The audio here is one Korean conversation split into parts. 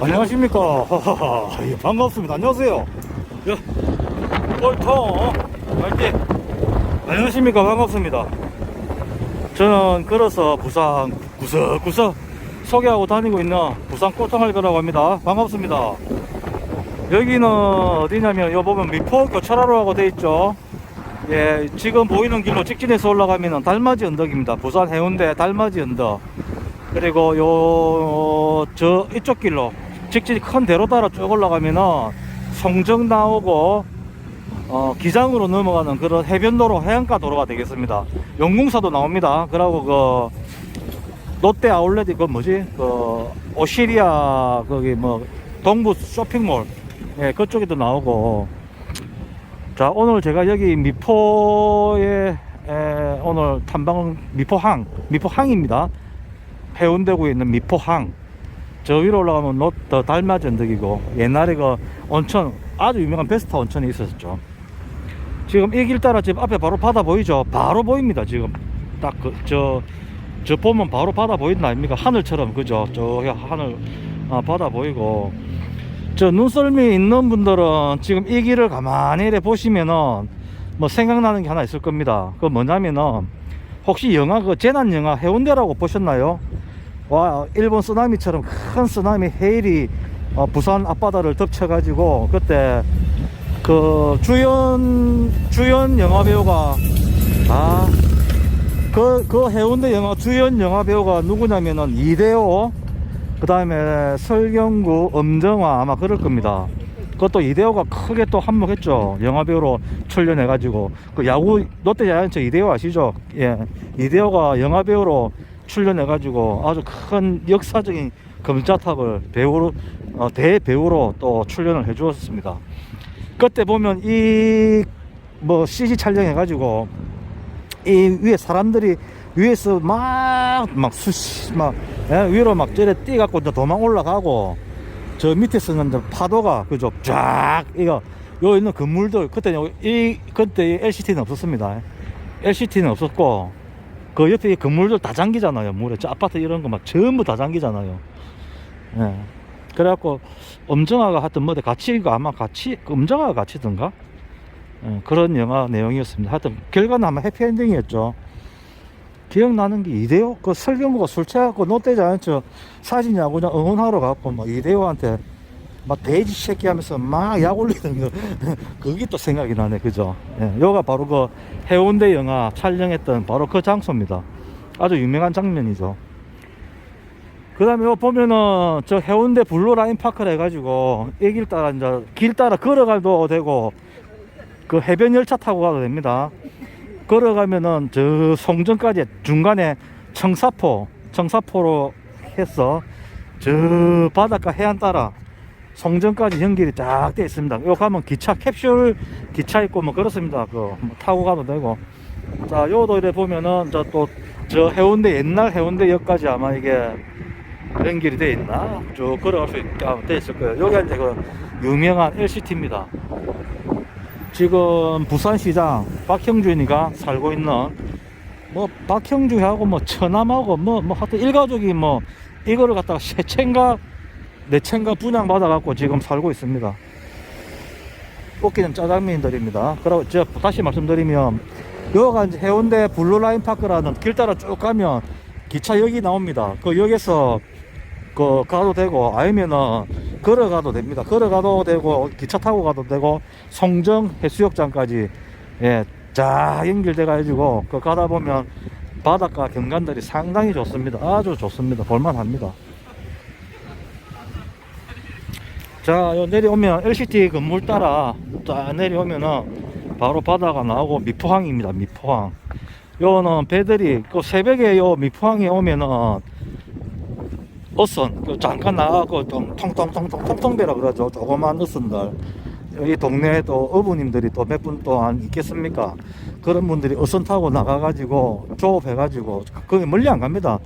안녕하십니까. 예, 반갑습니다. 안녕하세요. 야, 꼴통, 갈게. 안녕하십니까. 반갑습니다. 저는 걸어서 부산 구석구석 소개하고 다니고 있는 부산 꼴통할거라고 합니다. 반갑습니다. 여기는 어디냐면, 요 보면 미포 교차로라고 돼 있죠. 예, 지금 보이는 길로 직진해서 올라가면은 달맞이 언덕입니다. 부산 해운대 달맞이 언덕. 그리고 요, 저, 이쪽 길로 직진 큰 대로 따라 쭉 올라가면은 송정 나오고, 어, 기장으로 넘어가는 그런 해변도로 해안가 도로가 되겠습니다. 용궁사도 나옵니다. 그리고 그, 롯데 아울렛이 그 뭐지? 그, 오시리아, 거기 뭐, 동부 쇼핑몰. 예, 그쪽에도 나오고. 자, 오늘 제가 여기 미포에, 에, 오늘 탐방, 미포항, 미포항입니다. 해운대구에 있는 미포항. 저 위로 올라가면 롯더 달맞이 언덕이고, 옛날에 그 온천, 아주 유명한 베스타 온천이 있었죠. 지금 이 길 따라 집 앞에 바로 바다 보이죠? 바로 보입니다, 지금. 딱 그, 저, 저 보면 바로 바다 보인다 아닙니까? 하늘처럼, 그죠? 저 하늘, 아, 바다 보이고. 저 눈썰미 있는 분들은 지금 이 길을 가만히 이렇게 보시면은 뭐 생각나는 게 하나 있을 겁니다. 그 뭐냐면은 혹시 영화 그 재난 영화 해운대라고 보셨나요? 와 일본 쓰나미처럼 큰 쓰나미 해일이 어, 부산 앞바다를 덮쳐가지고 그때 그 주연 주연 영화 배우가 아그 그 해운대 영화 주연 영화 배우가 누구냐면은 이대호 그 다음에 설경구, 엄정화 아마 그럴 겁니다. 그것도 이대호가 크게 또 한몫했죠. 영화배우로 출연해가지고 그 야구 롯데 자이언츠 이대호 아시죠? 예, 이대호가 영화배우로 출연해가지고 아주 큰 역사적인 금자탑을 배우로 어, 대배우로 또 출연을 해주었습니다. 그때 보면 이 뭐 CG 촬영해가지고 이 위에 사람들이 위에서 막, 막 수시, 막, 예, 위로 막 저래 뛰갖고 이제 도망 올라가고, 저 밑에서는 이제 파도가, 그죠? 쫙, 이거, 요 있는 건물들, 그때, 요- 이, 그때 LCT는 없었습니다. LCT는 없었고, 그 옆에 이 건물들 다 잠기잖아요. 물에. 저 아파트 이런 거 막 전부 다 잠기잖아요. 예. 그래갖고, 엄정화가 하여튼 뭐데 같이, 이거 아마 같이, 그 엄정화가 같이든가? 예, 그런 영화 내용이었습니다. 하여튼, 결과는 아마 해피엔딩이었죠. 기억나는 게 이대호 그 설경구가 술 취해갖고 롯데자이언츠 사진 야구장 응원하러 가고 뭐 이대호한테 막 돼지 새끼 하면서 막 약 올리는 거. 그게 또 생각이 나네. 그죠? 예, 요가 바로 그 해운대 영화 촬영했던 바로 그 장소입니다. 아주 유명한 장면이죠. 그 다음에 요 보면은 저 해운대 블루 라인 파크를 해가지고 이 길 따라 이제 길 따라 걸어가도 되고 그 해변 열차 타고 가도 됩니다. 걸어가면은 저 송정까지 중간에 청사포, 청사포로 해서 저 바닷가 해안 따라 송정까지 연결이 쫙 돼 있습니다. 요 가면 기차 캡슐 기차 있고 뭐 그렇습니다. 그뭐 타고 가도 되고. 자, 요 도일에 보면은 저또 저 해운대 옛날 해운대역까지 아마 이게 연결이 돼 있나? 쭉 걸어갈 수 있게 아마 돼 있을 거예요. 여기가 이제 그 유명한 LCT입니다. 지금 부산시장 박형준이가 살고 있는 뭐 박형준하고 뭐 처남하고 뭐뭐 하여튼 일가족이 뭐 이거를 갖다가 세 채인가 네 채인가 분양 받아갖고 지금 살고 있습니다. 웃기는 짜장면들입니다. 그리고 저 다시 말씀드리면 여기가 이제 해운대 블루라인 파크라는 길 따라 쭉 가면 기차역이 나옵니다. 그 역에서 그 가도 되고 아니면은 걸어가도 됩니다. 걸어가도 되고 기차 타고 가도 되고 송정 해수욕장까지 예 쫙 연결돼 가지고 그 가다 보면 바닷가 경관들이 상당히 좋습니다. 아주 좋습니다. 볼만합니다. 자, 요 내려오면 LCT 건물 따라 쫙 내려오면은 바로 바다가 나오고 미포항입니다. 미포항. 요는 배들이 그 새벽에 요 미포항에 오면은 어선 그 잠깐 나가고 좀 통통통통통통 배라 그러죠 조그만 어선들 여기 동네에 또 어부님들이 또 몇 분또안 있겠습니까 그런 분들이 어선 타고 나가가지고 조업해가지고 거기 멀리 안 갑니다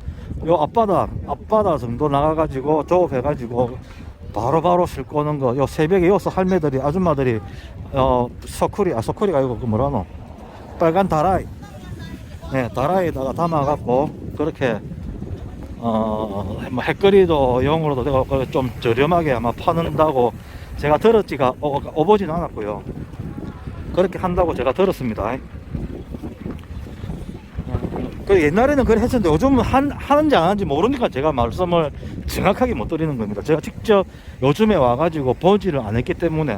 요 앞바다 앞바다 정도 나가가지고 조업해가지고 바로바로 싣고 오는 거 요 새벽에 여기서 할매들이 아줌마들이 어 서쿠리 아 서쿠리가 아니고 그 뭐라노 빨간 다라이 네 다라이에다가 담아갖고 그렇게 어, 뭐 핵거리도 영으로도 되고 좀 저렴하게 아마 파는다고 제가 들었지가 어, 오보진 않았고요. 그렇게 한다고 제가 들었습니다. 어, 그 옛날에는 그래 했었는데 요즘은 한, 하는지 안 하는지 모르니까 제가 말씀을 정확하게 못 드리는 겁니다. 제가 직접 요즘에 와가지고 보지를 안 했기 때문에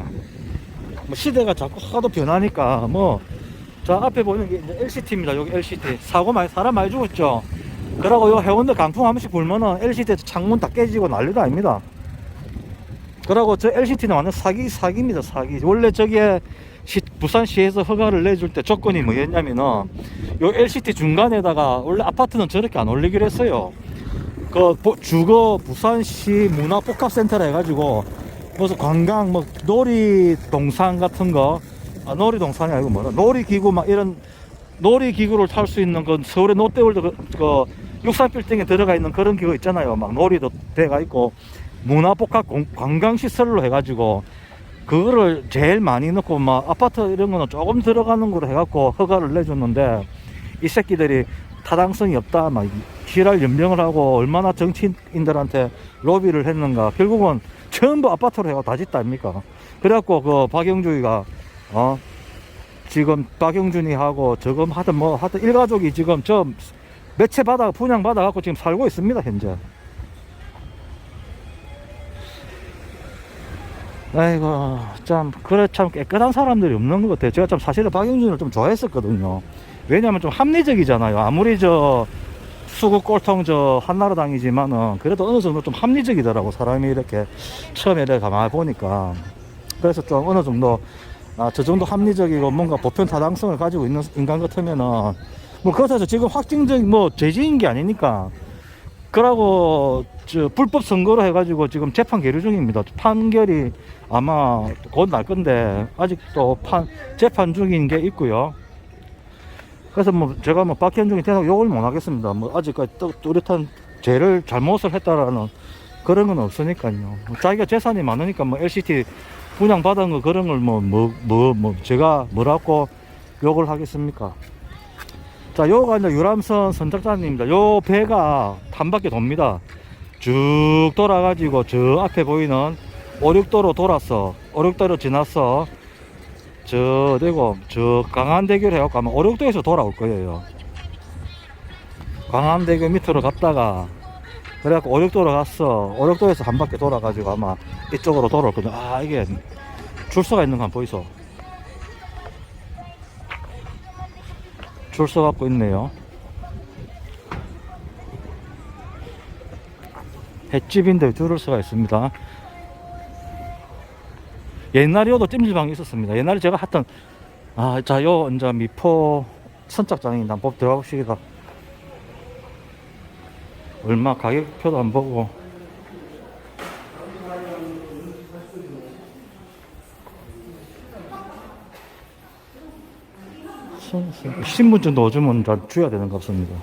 뭐 시대가 자꾸 하도 변하니까 뭐저 앞에 보이는 게 이제 LCT입니다. 여기 LCT 사고 많이 사람 많이 죽었죠. 그러고 요 해운대 강풍 한 번씩 불면은 LCT 창문 다 깨지고 난리도 아닙니다. 그러고 저 LCT는 완전 사기 사기입니다. 사기. 원래 저기에 시- 부산시에서 허가를 내줄 때 조건이 뭐였냐면은 요 LCT 중간에다가 원래 아파트는 저렇게 안 올리기로 했어요. 그 보- 주거 부산시 문화복합센터라 해가지고 무슨 관광 뭐 놀이 동산 같은 거 아, 놀이 동산이 아니고 뭐라 놀이 기구 막 이런 놀이 기구를 탈 수 있는 그 서울의 롯데월드 그, 그 육산 빌딩에 들어가 있는 그런 기구 있잖아요 막 놀이도 배가 있고 문화복합 공- 관광 시설로 해가지고 그거를 제일 많이 넣고 막 아파트 이런 거는 조금 들어가는 거로 해갖고 허가를 내줬는데 이 새끼들이 타당성이 없다 막 지랄 연명을 하고 얼마나 정치인들한테 로비를 했는가. 결국은 전부 아파트로 해가 다 짓다 아닙니까? 그래갖고 그 박영주이가 어 지금 박영준이 하고 저금 하든 뭐 하든 일가족이 지금 저 매체 받아 분양 받아 갖고 지금 살고 있습니다 현재 아이고 참 그래 참 깨끗한 사람들이 없는 것 같아요. 제가 참 사실은 박영준을 좀 좋아했었거든요. 왜냐면 좀 합리적이잖아요. 아무리 저 수구 꼴통 저 한나라당이지만은 그래도 어느 정도 좀 합리적이더라고 사람이 이렇게 처음에 이렇게 가만히 보니까. 그래서 좀 어느 정도 아, 저 정도 합리적이고 뭔가 보편 타당성을 가지고 있는 인간 같으면은 뭐 그렇다고 지금 확정적인 뭐 죄지인 게 아니니까 그러고 저 불법 선거로 해가지고 지금 재판 계류 중입니다. 판결이 아마 곧 날 건데 아직도 판 재판 중인 게 있고요. 그래서 뭐 제가 뭐 박현중이 대상 욕을 못 하겠습니다. 뭐 아직까지 또 뚜렷한 죄를 잘못을 했다라는 그런 건 없으니까요. 뭐 자기가 재산이 많으니까 뭐 LCT 분양 받은 거 그런 걸 뭐 뭐뭐뭐 제가 뭐라고 욕을 하겠습니까? 자, 요가 이제 유람선 선착장입니다. 요 배가 한 바퀴 돕니다. 쭉 돌아가지고 저 앞에 보이는 오륙도로 돌았어. 오륙도로 지났어. 저 되고 저 강안대교를 해갖고 아마 오륙도에서 돌아올 거예요. 강안대교 밑으로 갔다가 그래갖고 오륙도로 갔어. 오륙도에서 한 바퀴 돌아가지고 아마 이쪽으로 돌아올 거예요. 아 이게 줄서가 있는 거 보이소. 줄 서갖고 있네요. 횟집인데 줄을 서가 있습니다. 옛날에도 찜질방이 있었습니다. 옛날에 제가 했던 아, 자, 요 이제 미포 선착장입니다. 한번 들어가 봅시다. 얼마 가격표도 안 보고 신분증 넣어주면 다 줘야 되는 것 같습니다.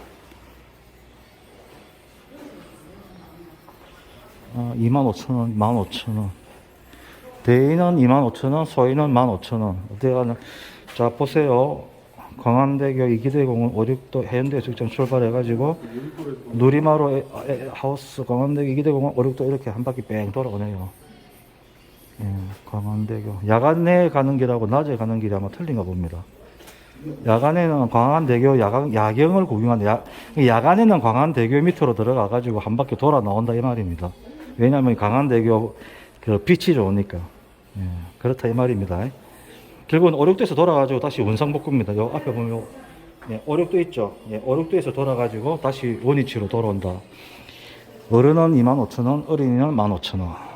아, 25,000원, 15,000원. 대인은 25,000원, 소인은 15,000원. 어떻게 가나. 자, 보세요. 광안대교 이기대공원 56도 해운대 직전 출발해가지고 누리마루 에- 에- 하우스 광안대교 이기대공원 56도 이렇게 한 바퀴 뺑 돌아오네요. 예, 광안대교. 야간에 가는 길하고 낮에 가는 길이 아마 틀린가 봅니다. 야간에는 광안대교 야간, 야경을 구경하는 야, 야간에는 광안대교 밑으로 들어가 가지고 한 바퀴 돌아 나온다 이 말입니다. 왜냐하면 광안대교 그 빛이 좋으니까 예, 그렇다 이 말입니다. 결국은 오륙도에서 돌아가지고 다시 원상복구입니다. 요 앞에 보면 요, 예, 오륙도 있죠. 예, 오륙도에서 돌아가지고 다시 원위치로 돌아온다. 어른은 25,000원, 어린이는 15,000원.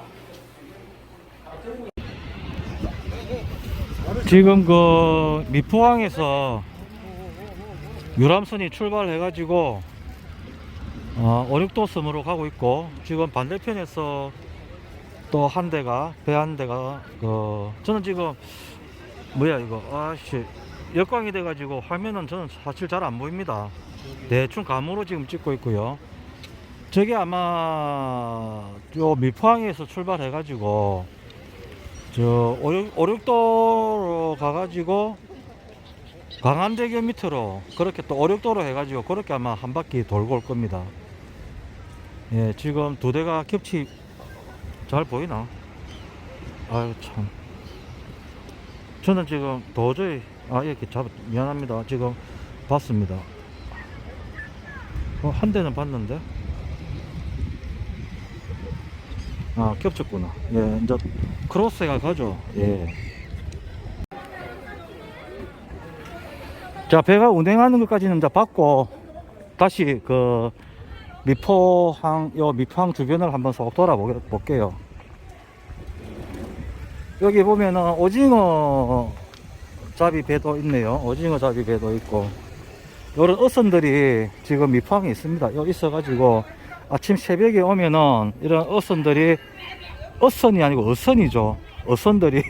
지금 그 미포항에서 유람선이 출발해 가지고 어, 오륙도 섬으로 가고 있고 지금 반대편에서 또 한 대가 배 한 대가 그 저는 지금 뭐야 이거 아씨 역광이 돼 가지고 화면은 저는 사실 잘 안 보입니다. 대충 감으로 지금 찍고 있고요. 저게 아마 요 미포항에서 출발해 가지고 저 오륙, 오륙도로 가가지고 광안대교 밑으로 그렇게 또 오륙도로 해가지고 그렇게 아마 한 바퀴 돌고 올 겁니다. 예, 지금 두 대가 겹치 잘 보이나? 아유 참. 저는 지금 도저히 아 이렇게 잡 미안합니다. 지금 봤습니다. 어, 한 대는 봤는데. 아 겹쳤구나. 예, 이제 크로스가 가죠. 예. 자 배가 운행하는 것까지는 이제 봤고 다시 그 미포항 요 미포항 주변을 한번 쏙 돌아볼게요. 여기 보면은 오징어 잡이 배도 있네요. 오징어 잡이 배도 있고 요런 어선들이 지금 미포항에 있습니다. 여기 있어 가지고 아침 새벽에 오면은 이런 어선들이 어선이 아니고 어선이죠. 어선들이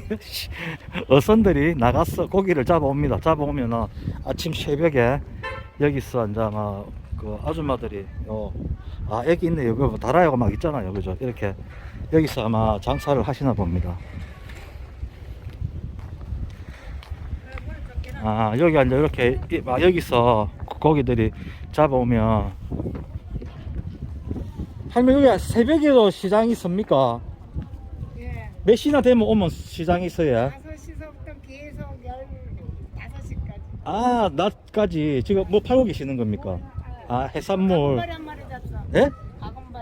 어선들이 나가서 고기를 잡아옵니다. 잡아오면은 아침 새벽에 여기서 이제 막 그 아줌마들이 요, 아 여기 있네 여기 뭐 다라야가 막 있잖아요, 그죠? 이렇게 여기서 아마 장사를 하시나 봅니다. 아 여기 이제 이렇게 이- 막 여기서 고기들이 잡아오면 할머니 여기 새벽에도 시장이 있습니까? 예. 몇 시나 되면 오면 시장이 있어요? 5시서부터 계속 15시까지. 아 낮까지 지금 뭐 팔고 계시는 겁니까? 아 해산물 다금바리 한 마리 잡어. 예?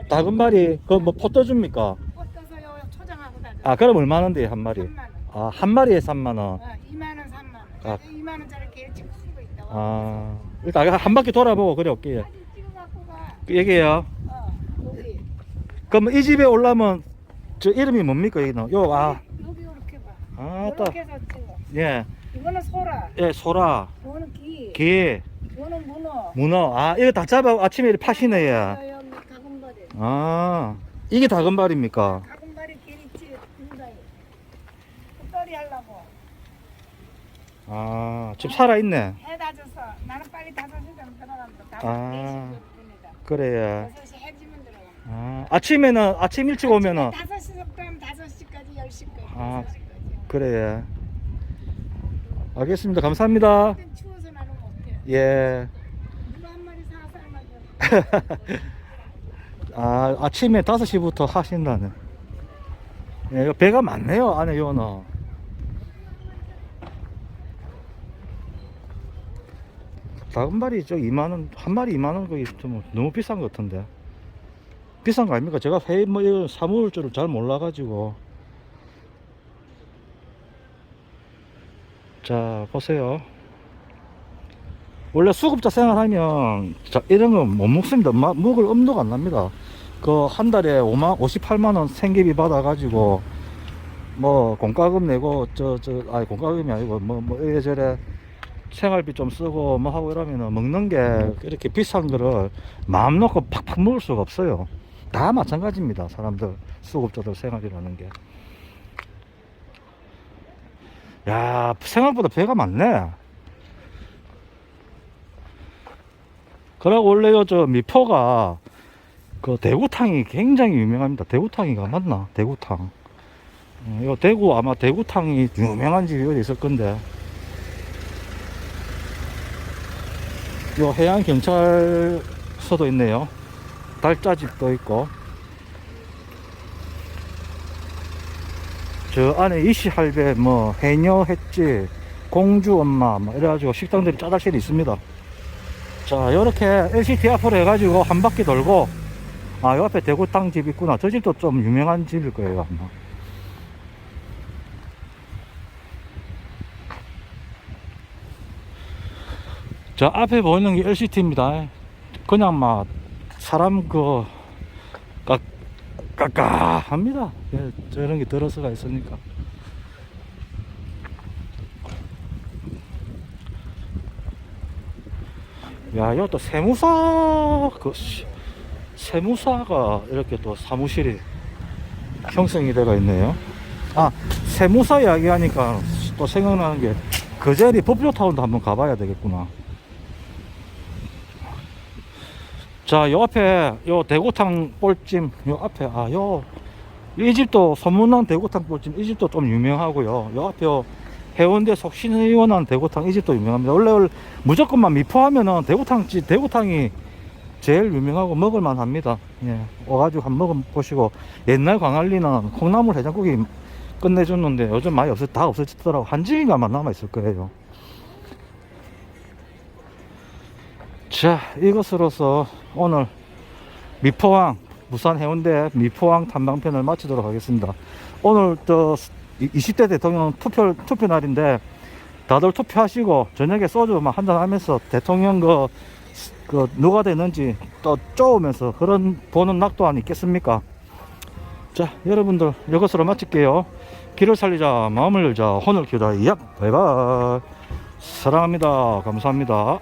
다금바리 그뭐 포떠줍니까? 뻗어서 요 초장하고 다져. 아 그럼 얼마나인데 한 마리? 3만 원. 아 한 마리에 3만 원. 어, 2만 원, 3만 원. 아. 2만 원짜리 개치 쓰고 있다. 아 일단 한 바퀴 돌아보고 그래 올게요. 사진 찍어 갖고 가. 얘기해요. 그럼 이 집에 올라면 저 이름이 뭡니까 여기는? 요 아. 여기 이렇게 봐. 아, 따. 이렇게 해서 찍어. 예. 이거는 소라. 예, 소라, 이거는 기. 게, 이거는 문어. 문어. 아, 이거 다 잡아 아침에 이렇게 파시네, 예. 여기. 아, 이게 다금발입니까? 다금바리 개리치 분다이. 헛다리 하려고. 아, 지금 살아 있네. 해 다져서 나는 빨리 5시 되면 들어간다. 아. 아. 4시 그래, 예. 6시 해지면 들어가. 아, 아침에는, 아침 일찍 오면은, 5시부터 하면 5시까지 10시까지. 아. 6시까지. 그래, 예. 알겠습니다. 감사합니다. 그땐 추워서 나는 못해. 예. 누가 한 마리 사 삶아줘. 아, 아침에 5시부터 하신다네. 예, 이거 배가 많네요, 안에 요는. 작은 발이 저 2만원, 한 마리 2만원 거기 좀 너무 비싼 것 같은데. 비싼 거 아닙니까? 제가 회, 뭐, 이런 사물 줄을 잘 몰라가지고. 자, 보세요. 원래 수급자 생활하면 자, 이런 거못 먹습니다. 마- 먹을 엄두가 안 납니다. 그 한 달에 5만 58만 원 생계비 받아가지고 뭐 공과금 내고 저 저 아니 공과금이 아니고 뭐 뭐 이래저래 생활비 좀 쓰고 뭐 하고 이러면은 먹는 게 이렇게 비싼 거를 마음 놓고 팍팍 먹을 수가 없어요. 다 마찬가지입니다. 사람들 수급자들 생활이라는 게. 야 생각보다 배가 많네. 그러고 원래요 저 미포가 그 대구탕이 굉장히 유명합니다. 대구탕이가 맞나? 대구탕. 어, 이거 대구 아마 대구탕이 유명한 집이 어디 있을 건데. 요 해양 경찰서도 있네요. 달짜집도 있고. 저 안에 이시할배 뭐 해녀 횟집 공주 엄마 뭐 이래가지고 식당들이 짜잘씩 있습니다. 자, 이렇게 LCT 앞으로 해가지고 한 바퀴 돌고, 아, 요 앞에 대구탕 집 있구나. 저 집도 좀 유명한 집일 거예요, 아마. 자, 앞에 보이는 게 LCT입니다. 그냥 막, 사람 그, 까, 까까합니다. 예, 저런 게 들어서가 있으니까. 야, 이거 또 세무사, 그, 시- 세무사가 이렇게 또 사무실이 형성이 되어 있네요. 아, 세무사 이야기 하니까 또 생각나는 게, 그 자리 법료타운도 한번 가봐야 되겠구나. 자, 요 앞에, 요 대구탕 볼찜, 요 앞에, 아, 요, 이 집도 소문난 대구탕 볼찜, 이 집도 좀 유명하고요. 요 앞에 요 해운대 속신의원한 대구탕 이 집도 유명합니다. 원래 무조건만 미포하면은 대구탕 집 대구탕이 제일 유명하고 먹을만 합니다. 예, 와가지고 한번 먹어보시고 옛날 광안리는 콩나물 해장국이 끝내줬는데 요즘 많이 없어 다 없어졌더라고 한 집인가만 남아 있을 거예요. 자 이것으로서 오늘 미포항 부산 해운대 미포항 탐방편을 마치도록 하겠습니다. 오늘 저 20대 대통령 투표 투표 날인데 다들 투표하시고 저녁에 소주 막 한잔 하면서 대통령 그, 그 누가 되는지 또 쪼으면서 그런 보는 낙도안 있겠습니까? 자 여러분들 이것으로 마칠게요. 길을 살리자 마음을 열자 혼을 키우자 이약 바이바이 사랑합니다 감사합니다.